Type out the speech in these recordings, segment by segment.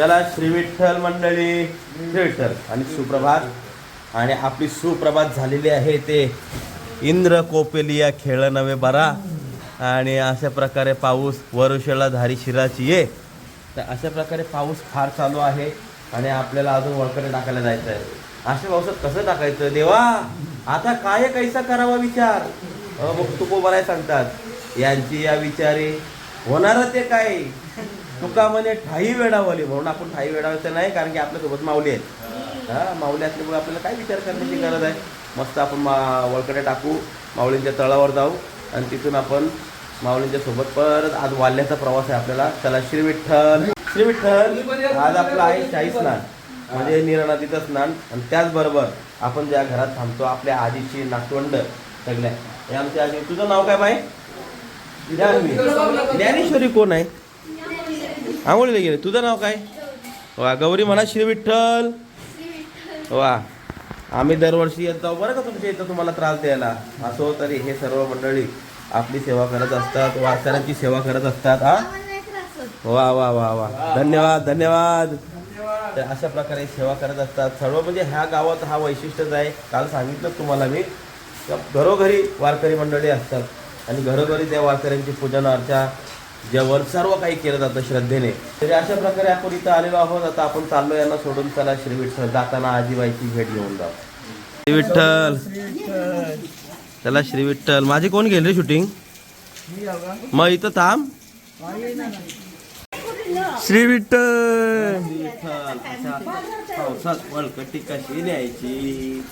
चला श्री विठ्ठल मंडळी श्री विठ्ठल आणि सुप्रभात. आणि आपली सुप्रभात झालेली आहे ते इंद्र कोपेलिया खेळ नवे बरा. आणि अशा प्रकारे पाऊस वरुषला धारी शिराची ये. तर अशा प्रकारे पाऊस फार चालू आहे आणि आपल्याला अजून वळकडे टाकायला जायचं आहे अशा पावसात कसं टाकायचं? देवा आता काय कैसा करावा विचार? अ, मग तू बराय सांगतात. यांची या विचारे होणार ते काय? तुका म्हणे ठाई वेडावली म्हणून आपण ठाई वेडावायचं नाही कारण की आपल्यासोबत माऊली आहेत. हा माऊली असल्यामुळे आपल्याला काय विचार करण्याची गरज आहे? मस्त आपण मा वळकडे टाकू माऊलींच्या तळावर जाऊ आणि तिथून आपण माऊलींच्या सोबत परत आज वाल्याचा प्रवास आहे आपल्याला. चला श्री विठ्ठल श्री विठ्ठल आज आपलं आहे शाही स्नान. म्हणजे नीरा स्नान. आणि त्याचबरोबर आपण ज्या घरात थांबतो आपल्या आजीची नातवंड सगळ्या. हे आमच्या आजी तुझं नाव काय माय ज्ञानेश्वरी कोण आहे? आंघोळीला गेले तुझं नाव काय? वा गौरी म्हणा श्री विठ्ठल. वा. आम्ही दरवर्षी येत जाऊ बरं का तुमच्या इथं तुम्हाला त्रास द्यायला. असो तरी हे सर्व मंडळी आपली सेवा करत असतात वारकऱ्यांची सेवा करत असतात हा? वा वा वा वा. धन्यवाद धन्यवाद. तर अशा प्रकारे सेवा करत असतात. सर्व म्हणजे ह्या गावात हा वैशिष्ट्यच आहे काल सांगितलं तुम्हाला मी. घरोघरी वारकरी मंडळी असतात. आणि घरोघरी त्या वारकऱ्यांची पूजन अर्चा जेवण सर्व काही केलं जातं श्रद्धेने. तरी अशा प्रकारे आपण इथं आलेलो आहोत. आता आपण चाललो यांना सोडून चला श्री विठ्ठल. जाताना आजीबाईची भेट घेऊन जाऊ. श्री विठ्ठल. चला श्री विठ्ठल. माझी कोण गेली रे शूटिंग मग इथं थांब. श्री विठ्ठल. पावसात वळकटी कशी न्यायची?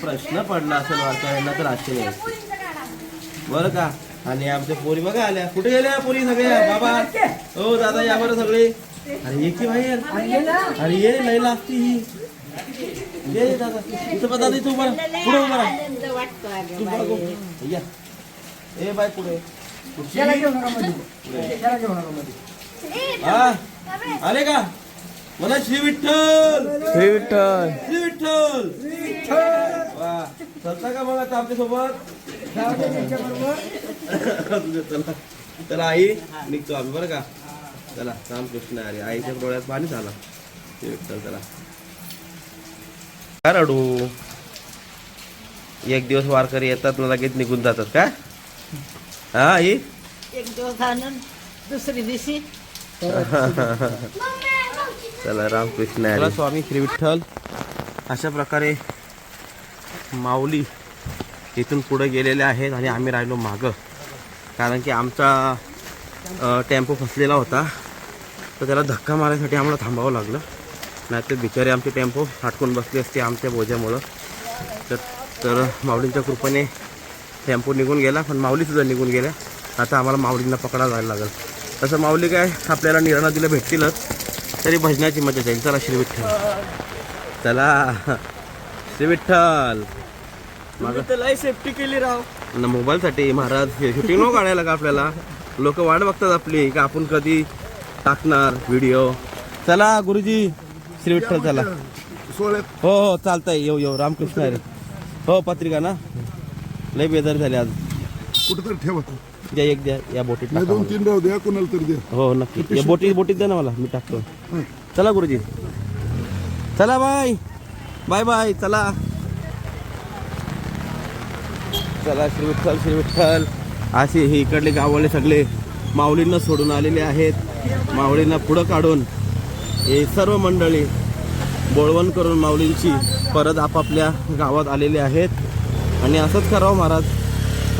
प्रश्न पडला असेल वारकऱ्यांना तर असे न्यायची बरं का? आणि आमच्या पोरी बघा आल्या. कुठे गेल्या पोरी सगळ्या? बाबा. हो दादा या बरं सगळे. अरे ये की बाहेर अरे ये लैला असती ही. ये दादा. इथं बघ दादा इथं उभा. पुढे उभा. तू बघ. या. ए बाय पुढे. खुर्ची. हा. आले का? मला श्री विठ्ठल. श्री विठ्ठल. श्री विठ्ठल. वा. चलता का मग आता आमच्या सोबत चला आई निघतो आम्ही बरं का? चला रामकृष्ण अरे आईच्या डोळ्यात पाणी झाला. श्री विठ्ठल चला. काय रडू? एक दिवस वारकरी येतात ना लगेच निघून जातात का? हा आई? एक दिवस आणून दुसरी दिवशी. चला रामकृष्ण. स्वामी श्री विठ्ठल. अशा प्रकारे माऊली तिथून पुढं गेलेले आहेत आणि आम्ही राहिलो मागं. कारण की आमचा टेम्पो फसलेला होता. तर त्याला धक्का मारण्यासाठी आम्हाला थांबावं लागलं. नाहीतर बिचारे आमचे टेम्पो हाटकून बसले असते आमच्या बोजामुळं. तर तर माऊलींच्या कृपेने टेम्पो निघून गेला पण माऊलीसुद्धा निघून गेल्या. आता आम्हाला माऊलींना पकडा जायला लागेल. तसं माऊली काय आपल्याला निराणा दिलं भेटतीलच तरी भजनाची मजा जाईल. चला श्री विठ्ठल चला. श्री विठ्ठल सेफ्टी केली राव. न मोबाईलसाठी महाराज शूटिंग नको काढायला का आपल्याला? लोक वाट बघतात आपली का आपण कधी टाकणार व्हिडिओ चला गुरुजी श्री विठ्ठल चला. हो हो चालतंय. येऊ येऊ. रामकृष्ण हरी हो पत्रिका ना? लय बेजार झाले आज. कुठं तर ठेवा तू. द्या एक द्या या बोटीत नाही टाका दोन तीन राहू द्या कोणाला तरी द्या. मला. हो नक्की. या बोटीत बोटीत द्या ना मला. मी टाकतो. चला गुरुजी. चला बाय. Bye bye. चला. चला श्री विठ्ठल श्री विठ्ठल. असे हे इकडले गाववाले सगळे माऊलींना सोडून आलेले आहेत. माऊलींना पुढं काढून हे सर्व मंडळी बोळवण करून माऊलींची परत आपापल्या गावात आलेले आहेत. आणि असंच करावं महाराज.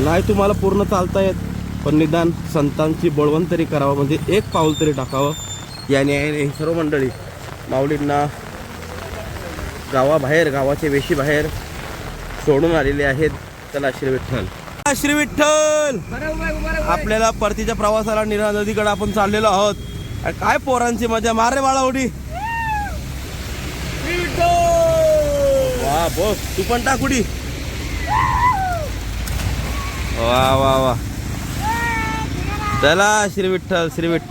नाही तुम्हाला पूर्ण चालता येत पण निदान संतांची बोळवण तरी करावं म्हणजे एक पाऊल तरी टाकावं. या न्यायाने सर्व मंडळी माऊलींना गावाबाहेर गावाच्या वेशीबाहेर सोडून आलेले आहेत. चला श्री विठ्ठल. श्री विठ्ठल. आपल्याला परतीच्या प्रवासाला निरा नदीकडे आपण चाललेलो आहोत. अरे काय पोरांची मजा. मार रे बाळा उडी. वा बस. तू पण टाक उडी. वा वा वा. चला श्री विठ्ठल श्री विठ्ठल.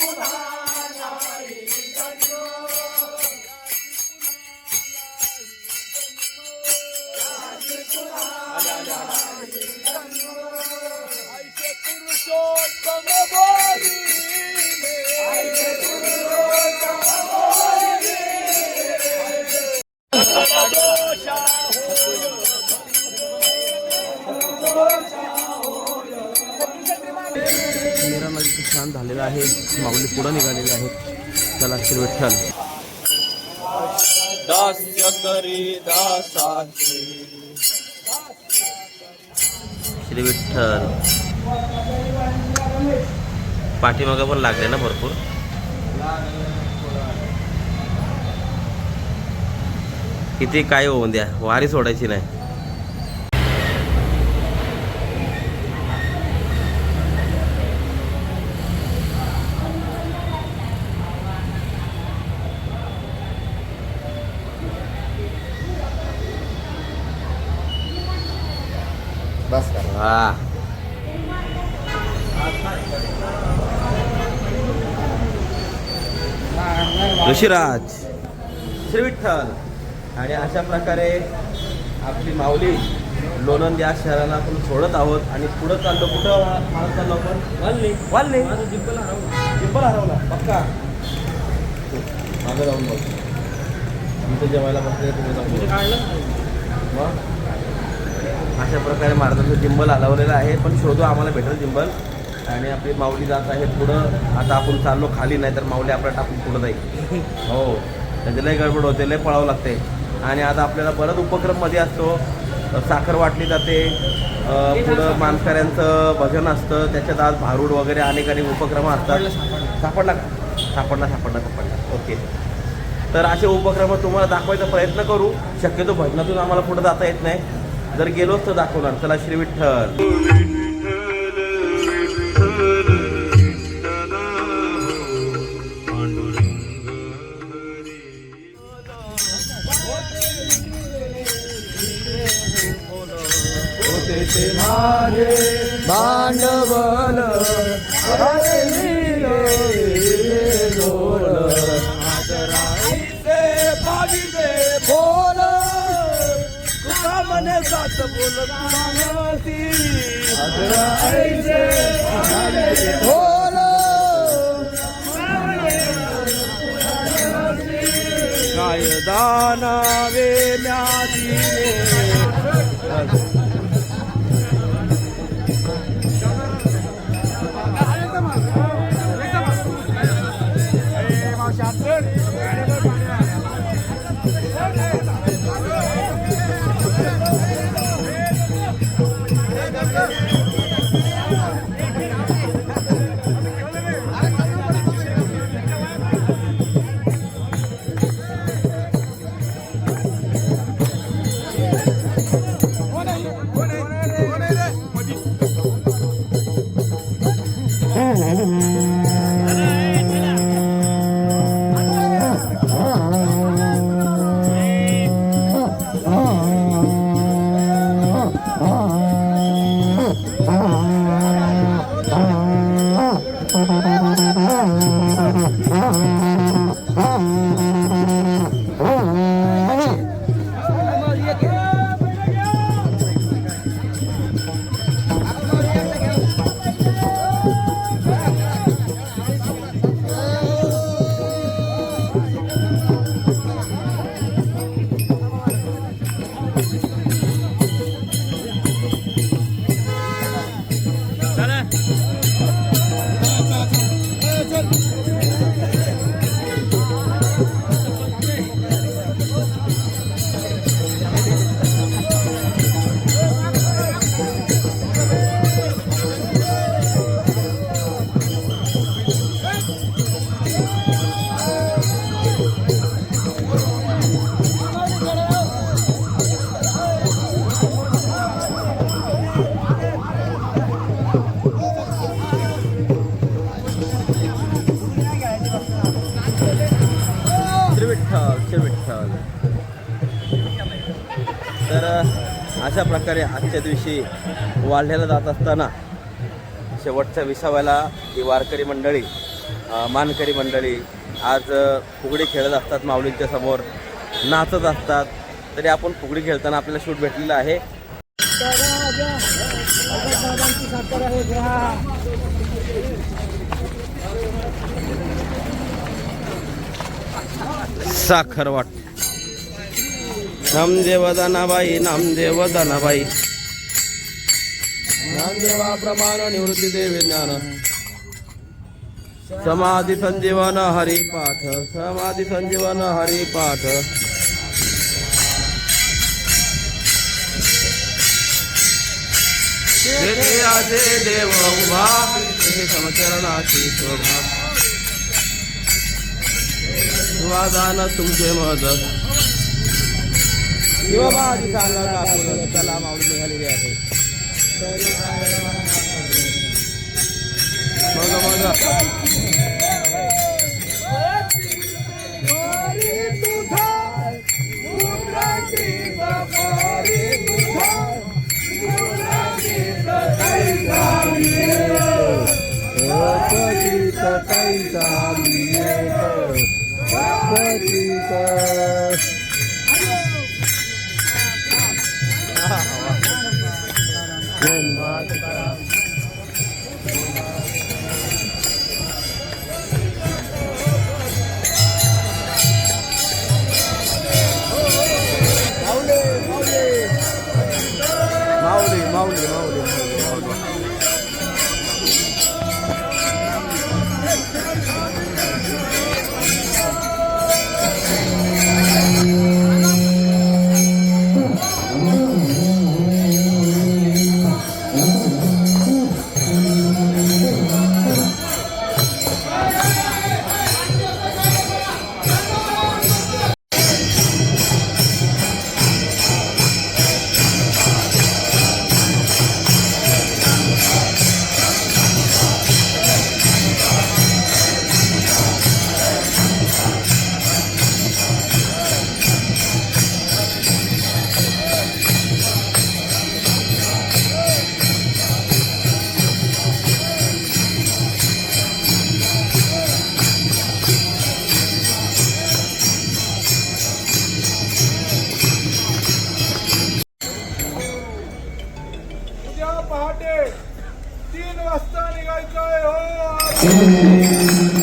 मीरा स्नान झालेलं आहे. माऊली पुढं निघालेली आहे चला श्री विठ्ठल दास्य करी दासाची. श्री विठ्ठल पाठीमागं पण लागले ना भरपूर. किती काय होऊन द्या. वारी सोडायची नाही. वा ऋषीराज. श्री विठ्ठल. आणि अशा प्रकारे आपली माऊली लोणंद या शहराला आपण सोडत आहोत आणि पुढं चाललो कुठं माणूस चाललो आपण? वाल्ले. वाल्ले. जिंपल हरवला. पक्का? मागं जाऊन बघ. इथं जेवायला बसले तुम्ही अशा प्रकारे महाराजांचं जिंबल हलवलेलं आहे. पण शोधू आम्हाला भेटेल जिंबल. आणि आपली माऊली जात आहे पुढं. आता आपण चाललो खाली नाही तर माऊली आपल्याला टाकून पुढं जाईल. हो. त्याचे लय गडबड होते लय पळावं लागते. आणि आता आपल्याला परत उपक्रममध्ये असतो. साखर वाटली जाते. पुढं मानकऱ्यांचं भजन असतं. त्याच्यात आज भारूड वगैरे अनेक अनेक उपक्रम असतात. सापडला का? सापडला सापडला सापडला. ओके. तर असे उपक्रम तुम्हाला दाखवायचा प्रयत्न करू. शक्यतो भजनातून आम्हाला पुढे जाता येत नाही. जर गेलोच तर दाखवणार. चला श्री विठ्ठल. भांडवल. मने सात बोल बोल. काय दानावे म्यादीने प्रकारे आजच्या दिवशी वाढलेला जात असताना शेवटच्या विसाव्याला ही वारकरी मंडळी मानकरी मंडळी आज फुगडी खेळत असतात माऊलींच्या समोर नाचत असतात. तरी आपण फुगडी खेळताना आपल्याला शूट भेटलेलं आहे. साखर साखरवाट नामदेव दानाबाई नामदेव दानाबाई. नामदेवाप्रमाण निवृत्ती देवी ज्ञान. समाधी संजीवन हरिपाठ समाधी संजीवन हरिपाठ जेथे आजे देव उभा हे समचरणाची शोभा. स्वादान तुमचे मदत. किंवा माझी सांगा कापूर त्याला निघालेली आहे. मग मग माऊली वाजता निघायचंय हो श्री विठ्ठल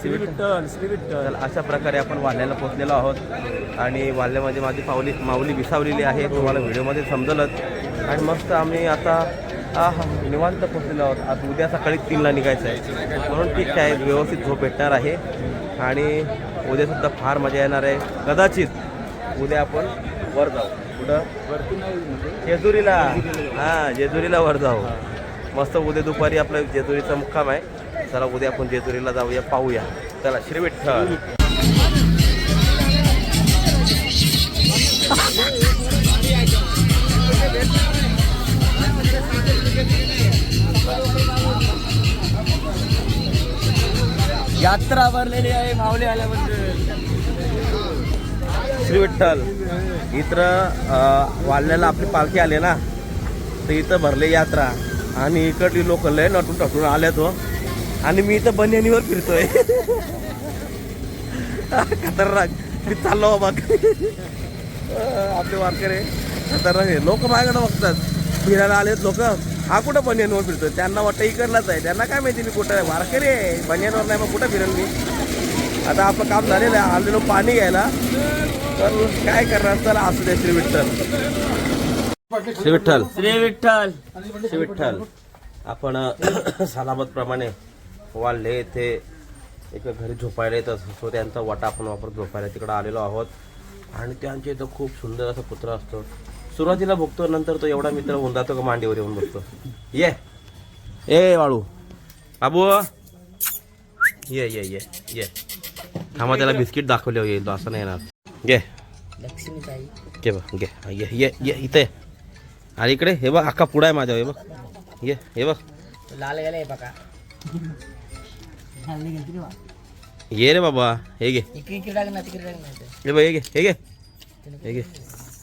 श्री विठ्ठल श्री विठ्ठल अशा प्रकारे आपण वाल्याला पोचलेलो आहोत. आणि वाल्यामध्ये माझी पावली माऊली विसावलेली आहे. तुम्हाला व्हिडिओमध्ये समजलंच. आणि मस्त आम्ही आता निवांत पोचलेलो आहोत. आता उद्या सकाळी तीनला निघायचं आहे. म्हणून ठीक आहे व्यवस्थित झोप भेटणार आहे. आणि उद्यासुद्धा फार मजा येणार आहे. कदाचित उद्या आपण वर जाऊ. कुठं? जेजुरीला. हां जेजुरीला वर जाऊ. मस्त उद्या दुपारी आपलं जेजुरीचा मुक्काम आहे. चला उद्या आपण जेजुरीला जाऊया पाहूया. चला श्री विठ्ठल. यात्रा भरलेली आहे माऊली आल्याबद्दल. श्री विठ्ठल. इथं वाल्याला आपली पालखी आले ना तर इथं भरले यात्रा. आणि इकडली लोक लय नटून टटून आले तो हो. आणि मी इथं बनियानीवर फिरतोय. खतरनाक. मी चाललो बाबा. आपले वारकरे. खतरनाक आहे. लोक माझ्याकडे बघतात. फिरायला आलेत लोक. हा कुठं बनियानवर फिरतोय? त्यांना वाटतं इकडलाच आहे. त्यांना काय माहिती मी कुठं वारकरी आहे. बनियानवर नाही मग कुठं फिरेल मी? आता आपलं काम झालेलं आहे. आलेलो पाणी घ्यायला. तर काय करणार? चला असू दे श्री विठ्ठल. श्री विठ्ठल. श्री विठ्ठल. श्री विठ्ठल. आपण सलामत प्रमाणे वाढले ते एक घरी झोपायला येत असतो त्यांचा वाटा आपण वापर झोपायला तिकडं आलेलो आहोत. आणि त्यांच्या इथं खूप सुंदर असा कुत्रा असतो. सुरुवातीला बघतो नंतर तो एवढा मित्र होऊन जातो का मांडीवर येऊन बसतो. ये. ए वाळू. बाबू. ये ये ये ये. थांबा त्याला बिस्किट दाखवले येईल तो असं नाही येणार. घे. घे बघ घे. हा, ये ये ये इथे. ये. आणि इकडे हे बघ अख्खा पुडा आहे माझ्या हे बघ. ये हे बघ. लाल गेले बघा. ये रे बाबा हे घे इकडे हे बघ हे घे हे घे हे घे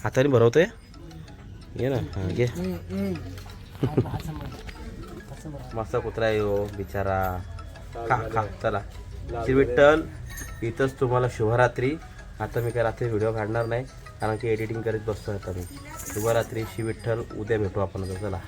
हाताने भरवतोय ये ना हा घे मस्त कुत्रा आहे हो बिचारा खा खा चला श्री विठ्ठल इथंच तुम्हाला शुभरात्री आता मी काय रात्री व्हिडिओ काढणार नाही कारण की एडिटिंग करीत बसतो आता मी शुभरात्री श्री विठ्ठल उद्या भेटू आपण चला